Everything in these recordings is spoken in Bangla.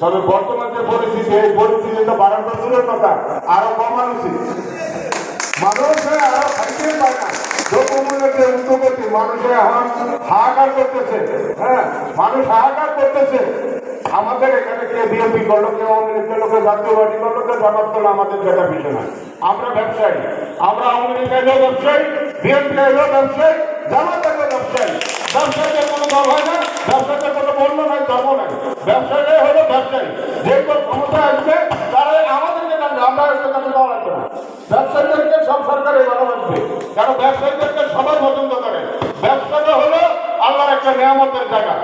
তবে বর্তমান যে পরিস্থিতি এই পরিস্থিতি তো বাড়ানো দূরের কথা, আরও কমানো উচিত মানুষে আরও খাইতে না। দ্রব্যমূল্যের যে উদ্যোগতি মানুষে এখন হাহাকার করতেছে। হ্যাঁ মানুষ হাহাকার করতেছে। আমাদের এখানে কে বিএনপি করল কেউ আওয়ামী লীগ করল জাতীয় পার্টি করল জামাত করল, আমাদের দেখা বিষয় না। আমরা ব্যবসায়ী, আমরা আওয়ামী লীগ ব্যবসায়ী, বিএনপি ব্যবসায়ী, জামাত ব্যবসায়ী। ব্যবসায়ীদের কোনো দল হয় না। ব্যবসায়ীদের কোনো বর্ণ নাই, ধর্ম নাই। ব্যবসায়ীরাই হলো ব্যবসায়ী। যে কোনো ক্ষমতা আসবে তারা আমাদেরকে জানবে আমরা এসে তাকে দেওয়া লাগবে না। ব্যবসায়ীদেরকে সব সরকারে ভালোবাসবে কারণ ব্যবসায়ীদেরকে সবাই পছন্দ করে। ব্যবসাটা হলো আল্লাহর একটা নিয়ামতের জায়গা।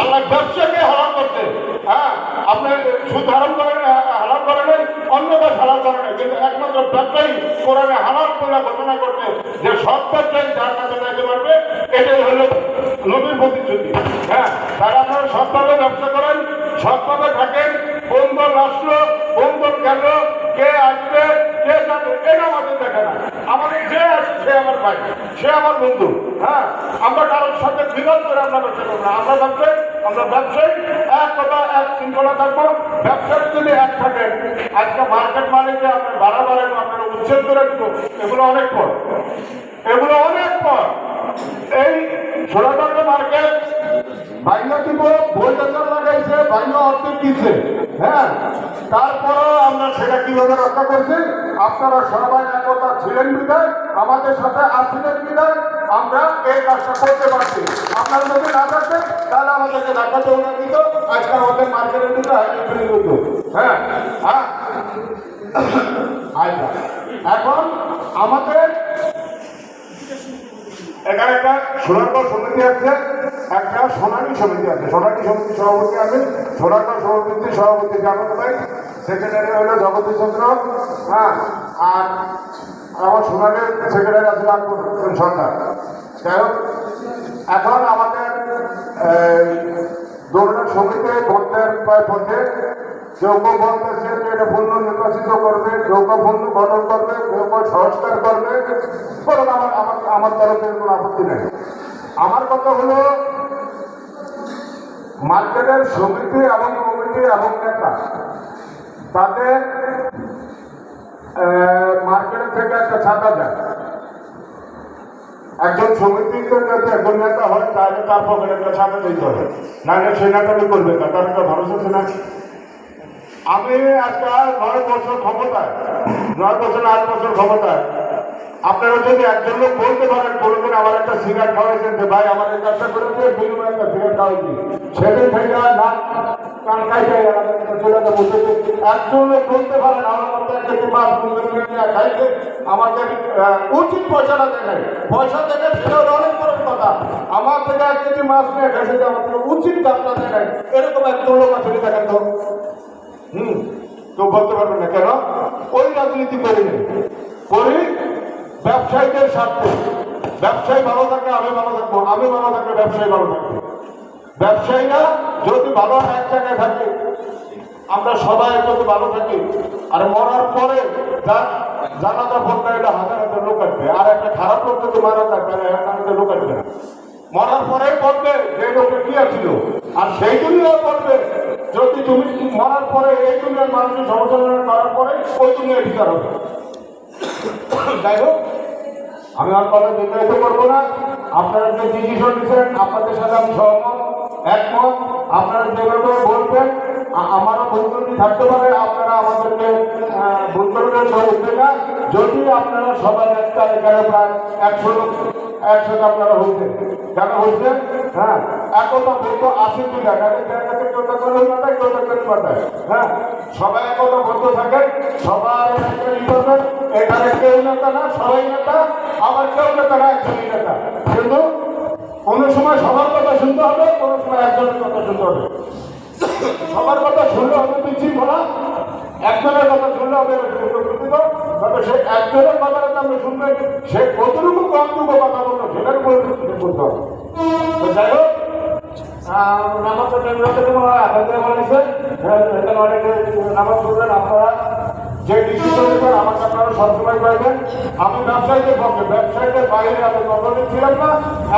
আল্লাহ ব্যবসাকে হারাম করছে। হ্যাঁ আপনি সুদ হারাম করেন হারাম করেন অন্য কাজ হারাম করেন কিন্তু একমাত্র ব্যবসায়ী কোরআনে হারাম করে ঘোষণা করছে যে সব ব্যবসায়ী যার কাছে যাইতে পারবে, এটাই হলো নবীর প্রতিশ্রুতি। হ্যাঁ তারা আপনারা সৎভাবে ব্যবসা করেন, সৎভাবে থাকেন কোন দল রাষ্ট্র কোন দল গেল, কে আসবে, কে যাবে, এটা আমাদের দেখে না। আমাদের যে আসে সে আমার ভাই, সে আমার বন্ধু। হ্যাঁ আমরা কারোর সাথে বিরোধ করে আমরা ব্যবসা করব আমরা ব্যবসায়ী আমরা ব্যবসায়ী, এক কথা, এক শৃঙ্খলা থাকব ব্যবসায়ী যদি এক থাকে, আজকে মার্কেট মালিকে আপনার বাড়া বাড়েন আপনারা উচ্ছেদ করে এগুলো অনেক পর। এগুলো অনেক পর। এই ছোটখাটো মার্কেট বাইনা দিব বৈঠকার লাগাইছে বাইনা অর্ধেক দিচ্ছে হ্যাঁ তারপরেও আমরা সেটা কীভাবে রক্ষা করছি? আপনারা সবাই একতা ছিলেন বিদায় আমাদের সাথে আসছিলেন বিদায় আমরা এই কাজটা করতে পারছি। আপনারা যদি না থাকতেন, তাহলে আমাদেরকে ঢাকাতে উঠে দিত, আজকে আমাদের মার্কেটের দিকে হাইড্রোল ফিলিং হ্যাঁ হ্যাঁ। আচ্ছা এখন আমাদের এখানে একটা সোনারগড় সমিতি আছে, একটা সোনালী সমিতি আছে। সোনালী সমিতি সভাপতি আমি সোনারগড় সমিতির সভাপতি জামাত ভাই সেক্রেটারি হলো জগদীশ চন্দ্র হ্যাঁ আর আমার সোনালীর সেক্রেটারি আছে সরকার। যাই এখন আমাদের দৌড়ানো সমিতি ভোটের পথে কেউ কেউ বলতেছে যে এটা পূর্ণ নির্বাচিত করবে কেউ পূর্ণ গঠন করবে কেউ সংস্কার করবে। আমার তরফে কোনো আপত্তি নেই। আমার কথা হলো, মার্কেটের সমিতি এবং কমিটি এবং নেতা, তাদের মার্কেট থেকে একটা ছাতা দেয় একজন সমিতিতে যদি একজন নেতা হয়, তাহলে তার পকেটে একটা ছাতা দিতে হবে। নাহলে সে নেতাকে করবে না, তার একটা ভরসা আছে আমি আজকে নয় বছর ক্ষমতায়, নয় বছর আট বছর ক্ষমতায় আপনারা যদি একজন লোক বলতে পারেন কোনোদিন আমার একটা সিগারেট খাওয়াইছেন যে, ভাই, আমার এই কাজটা করে দিয়ে বিনিময়ে একটা সিগারেট খাওয়াইছি। সেদিন থেকে আর না, কান খাইতে চলে বসে একজন লোক বলতে পারেন, আমার মতো একটা যে মাছ সুন্দর করে নিয়ে খাইছে, আমাকে উচিত পয়সাটা দেয় নাই পয়সা সেটা অনেক বড় কথা। আমার উচিত এরকম তো। বলতে পারবে না কেন? ওই রাজনীতি করি করি ব্যবসায়ীদের স্বার্থে। ব্যবসায়ী ভালো থাকলে আমি ভালো থাকব, আমি ভালো থাকলে ব্যবসায়ী ভালো থাকবে। ব্যবসায়ীরা যদি ভালো এক জায়গায় থাকে, আমরা সবাই যদি ভালো থাকি, আর মরার পরে যার জানাজা ফোনটা এটা হাজার হাজার লোক আসবে আর একটা খারাপ লোক যদি মারা যায়, তাহলে এক হাজার লোক আসবে মরার পরেই বলবে যে লোকে কি আছিল। আর সেই দুনিয়াও বলবে যদি তুমি মরার পরে এই দুনিয়ার মানুষের সমালোচনা করার পরে ওই দুনিয়ার বিচার হবে। যাই হোক আমি আর কথা বিস্তারিত করব না। আপনারা যে ডিসিশন নিচ্ছেন আপনাদের সাথে আমি সহমত, একমত। আপনারা যেভাবে বলবেন আমারও ভুলত্রুটি থাকতে পারে, আপনারা আমাদেরকে ভুলত্রুটির উঠবে না যদি আপনারা সবাই একটা এখানে প্রায় একশো একসাথে আপনারা হয়েছেন কেন হয়েছে হ্যাঁ একতা বলত আছে কি না? কারণ কাছে কেউ তো করে পাঠায় কেউ করে পাঠায় হ্যাঁ সবাই একতা সবাই একটা ই এখানে কেউ নেতা না, সবাই নেতা, আবার কেউ নেতা না, একজনই নেতা। কিন্তু কোনো সময় সবার কথা শুনতে হবে, কোনো সময় একজনের কথা শুনতে হবে। সবার কথা শুনলে হবে বিশৃঙ্খলা একজনের কথা শুনলে হবে তবে সে একজনের কথাটা তো আমরা শুনবেন, সে কতটুকু কমটুকু কথা বলল সেটার উপরে করতে হবে। তো যাই হোক নামাজ পড়বেন আপনারা। যে ডিসিশন নেবেন আমাকে আপনারা সবসময় পাইবেন, আমি ব্যবসায়ীদের পক্ষে, ব্যবসায়ীদের বাইরে আমি কখনোই ছিলাম না,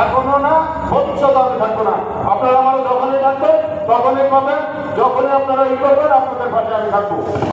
এখনও না, ভবিষ্যতে আমি থাকব না। আপনারা আমার যখনই থাকবেন তখনই পাবেন, যখনই আপনারা ই করবেন, আপনাদের পাশে আমি থাকব।